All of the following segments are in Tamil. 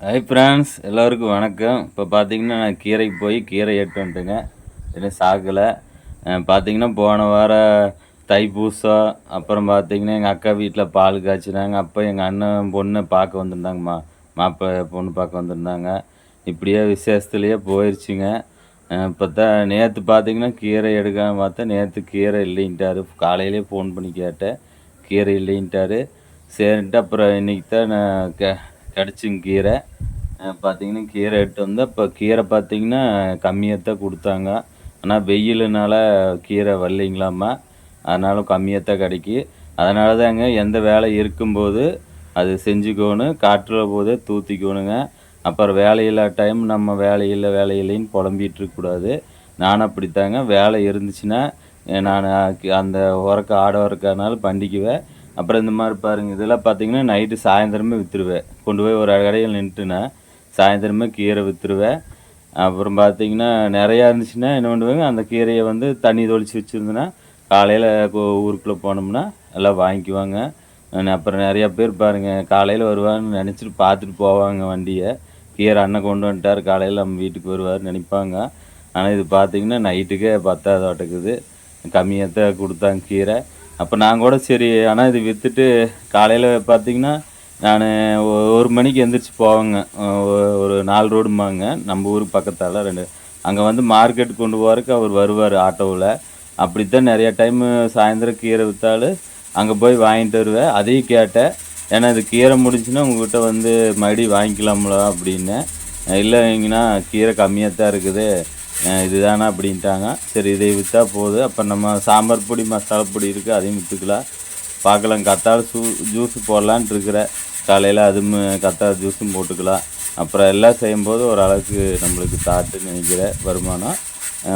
ஹாய் ஃப்ரெண்ட்ஸ் எல்லோருக்கும் வணக்கம். இப்போ பார்த்தீங்கன்னா நான் கீரைக்கு போய் கீரை எட்டு வந்துட்டுங்க இன்னும் சாக்கலை பார்த்தீங்கன்னா போன வாரம் தைப்பூசம் அப்புறம் பார்த்தீங்கன்னா எங்கள் அக்கா வீட்டில் பால் காய்ச்சினாங்க. அப்போ எங்கள் அண்ணன் பொண்ணை பார்க்க வந்திருந்தாங்க மா மாப்பிள்ளை பொண்ணு பார்க்க வந்திருந்தாங்க. இப்படியே விசேஷத்துலேயே போயிடுச்சுங்க இப்போ தான் நேற்று பார்த்தீங்கன்னா கீரை எடுக்காமல் பார்த்தா நேற்று கீரை இல்லைன்ட்டாரு. காலையிலே ஃபோன் பண்ணி கேட்டேன். கீரை இல்லைன்ட்டாரு. சரின்ட்டு அப்புறம் இன்றைக்கி தான் நான் கே கிடச்சிங்க கீரை. பார்த்திங்கன்னா பார்த்தீங்கன்னா கீரை எடுத்து வந்தால் இப்போ கீரை பார்த்தீங்கன்னா கம்மியாக தான் கொடுத்தாங்க. ஆனால் வெயிலுனால கீரை வரலைங்களாம்மா. அதனால கம்மியாக தான் கிடைக்கி. அதனால தாங்க எந்த வேலை இருக்கும்போது அது செஞ்சுக்கணும் காற்றுல போது தூத்திக்கணுங்க. அப்புறம் வேலையில்லா டைம் நம்ம வேலையில்லை வேலையில்லைன்னு புலம்பிகிட்டு இருக்கக்கூடாது நானும் அப்படித்தாங்க. வேலை இருந்துச்சுன்னா நான் அந்த உரக்க ஆட உரக்கனால பண்டிக்குவேன். அப்புறம் இந்த மாதிரி பாருங்க இதெல்லாம் பார்த்தீங்கன்னா நைட்டு சாயந்தரமே விற்றுருவேன் கொண்டு போய் ஒரு கடையில் நின்றுட்டுனா சாயந்தரமே கீரை விற்றுருவேன் அப்புறம் பார்த்தீங்கன்னா நிறையா இருந்துச்சுன்னா என்ன பண்ணுவாங்க அந்த கீரையை வந்து தண்ணி தொளிச்சு வச்சுருந்தேன்னா காலையில் ஊருக்குள்ளே போனோம்னா எல்லாம் வாங்கிக்குவாங்க. அப்புறம் நிறையா பேர் பாருங்கள் காலையில் வருவான்னு நினச்சிட்டு பார்த்துட்டு போவாங்க வண்டியை. கீரை அண்ணன் கொண்டு வந்துட்டார் காலையில் நம்ம வீட்டுக்கு வருவார் நினைப்பாங்க. ஆனால் இது பார்த்தீங்கன்னா நைட்டுக்கே பத்தாதோட்டக்குது கம்மியாக தான் கொடுத்தாங்க கீரை. அப்போ நான் கூட சரி ஆனால் இது விற்றுட்டு காலையில் பார்த்தீங்கன்னா நான் ஒரு மணிக்கு எந்திரிச்சு போவேங்க. ஒரு நாலு ரோடுமாங்க நம்ம ஊருக்கு பக்கத்தால் ரெண்டு அங்கே வந்து மார்க்கெட் கொண்டு போகிறதுக்கு அவர் வருவார் ஆட்டோவில். அப்படித்தான் நிறையா டைமு சாயந்தரம் கீரை விற்றாலும் அங்கே போய் வாங்கிட்டு வருவேன். அதையும் கேட்டேன். ஏன்னா இது கீரை முடிஞ்சுன்னா உங்ககிட்ட வந்து மறுபடியும் வாங்கிக்கலாம்ல அப்படின்னு. இல்லைங்கன்னா கீரை கம்மியாக தான் இருக்குது. இதுதானா அப்படின்ட்டாங்க. சரி இதை விற்றா போதும் அப்போ நம்ம சாம்பார் பொடி மசாலா பொடி இருக்குது அதையும் விற்றுக்கலாம் பார்க்கலாம். கத்தாழை சூ ஜூஸ் போடலான்ட்டு இருக்கிற காலையில் அதுவும் கத்தாழை ஜூஸும் போட்டுக்கலாம். அப்புறம் எல்லாம் செய்யும்போது ஓரளவுக்கு நம்மளுக்கு தாட்டுன்னு நினைக்கிற வருமானம்.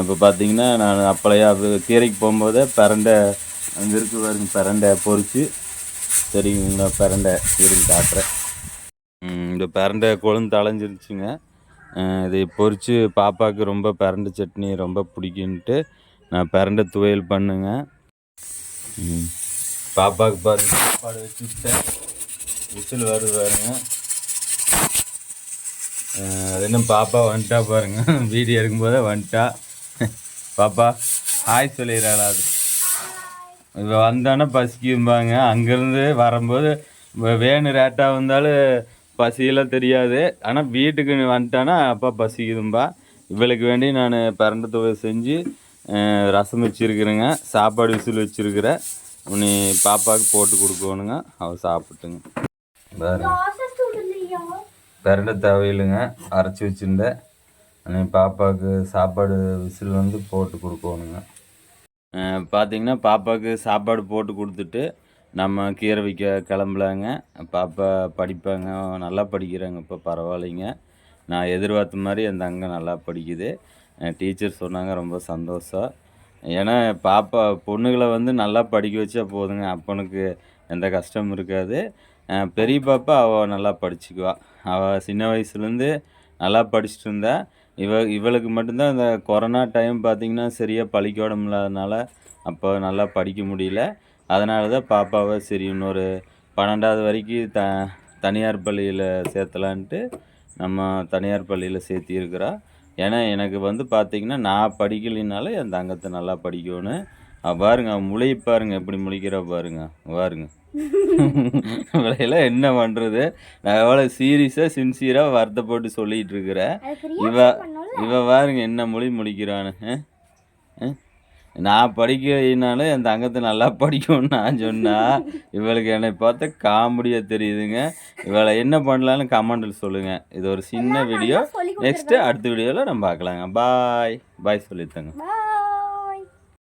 இப்போ பார்த்தீங்கன்னா நான் அப்பளையா கீரைக்கு போகும்போதே பிரண்டை அங்கே இருக்கு பாருங்க பிரண்டை பொரிச்சு சரிங்களா பிரண்டை இருங்க காட்டுறேன். இந்த பரண்டை கொழுந்து அலைஞ்சிருச்சுங்க. இதை பொரித்து பாப்பாவுக்கு ரொம்ப பிரண்டை சட்னி ரொம்ப பிடிக்குன்ட்டு நான் பிரண்டை துவையல் பண்ணுங்க. பாப்பாவுக்கு பாருங்க சாப்பாடு வச்சுட்டேன் விசில் வருது பாருங்க. அது இன்னும் பாப்பா வந்துட்டா பாருங்க. வீடியோ இருக்கும்போதே வந்துட்டா. பாப்பா ஹாய் சொல்லிடுறாளா அது. இப்போ வந்தானே பசிக்கும்பாங்க. அங்கேருந்து வரும்போது வேணு வேணும் ரேட்டாக வந்தாலும் பசியெல்லாம் தெரியாது. ஆனால் வீட்டுக்கு வந்துட்டானா அப்பா பசிக்குதும்பா. இவளுக்கு வேண்டி நான் பரண்ட துவை செஞ்சு ரசம் வச்சுருக்குறேங்க. சாப்பாடு விசில் வச்சுருக்குறேன் நீ பாப்பாவுக்கு போட்டு கொடுக்கணுங்க. அவள் சாப்பிட்டுங்க. பாருங்க. பிரண்டை தேவையில்லைங்க அரைச்சி வச்சுருந்தேன் நீ பாப்பாவுக்கு சாப்பாடு விசில் வந்து போட்டு கொடுக்கணுங்க. பார்த்தீங்கன்னா பாப்பாவுக்கு சாப்பாடு போட்டு கொடுத்துட்டு நம்ம கீரை வைக்க கிளம்பலாங்க பாப்பா படிப்பாங்க. நல்லா படிக்கிறாங்க. இப்போ பரவாயில்லைங்க. நான் எதிர்பார்த்த மாதிரி என் தங்க நல்லா படிக்குது. டீச்சர் சொன்னாங்க ரொம்ப சந்தோஷம். ஏன்னா பாப்பா பொண்ணுகளை வந்து நல்லா படிக்க வச்சா போதுங்க. அப்பனுக்கு எந்த கஷ்டமும் இருக்காது. பெரிய பாப்பா அவள் நல்லா படிச்சுக்குவா. அவள் சின்ன வயசுலேருந்து நல்லா படிச்சுட்டு இருந்தா இவ இவளுக்கு மட்டும்தான் இந்த கொரோனா டைம் பார்த்திங்கன்னா சரியாக பள்ளிக்கூடம் இல்லாதனால அப்போ நல்லா படிக்க முடியல. அதனால தான் பாப்பாவை சரி இன்னொரு பன்னெண்டாவது வரைக்கும் த தனியார் பள்ளியில் சேர்த்தலான்ட்டு நம்ம தனியார் பள்ளியில் சேர்த்திருக்கிறா ஏன்னா எனக்கு வந்து பார்த்தீங்கன்னா நான் படிக்கலைனால என் தங்கத்தை நல்லா படிக்கணும் பாருங்க முளைய பாருங்க எப்படி முழிக்கிறா பாருங்க பாருங்க. இவளையெல்லாம் என்ன பண்ணுறது நான் எவ்வளோ சீரியஸாக சின்சியராக வருத்தப்பட்டு சொல்லிட்டு இருக்கிறேன். இவ இவ பாருங்க என்ன மொழி முடிக்கிறானு அஹ்? அஹ்? நான் படிக்கிறதுனால என் தங்கத்தை நல்லா படிக்கும்னு நான் சொன்னா இவளுக்கு என்னை பார்த்தா காமெடியாக தெரியுதுங்க. இவளை என்ன பண்ணலான்னு கமெண்டில் சொல்லுங்க. இது ஒரு சின்ன வீடியோ நெக்ஸ்ட்டு அடுத்த வீடியோவில் நம்ம பார்க்கலாங்க. பாய் பாய் சொல்லித்தாங்க.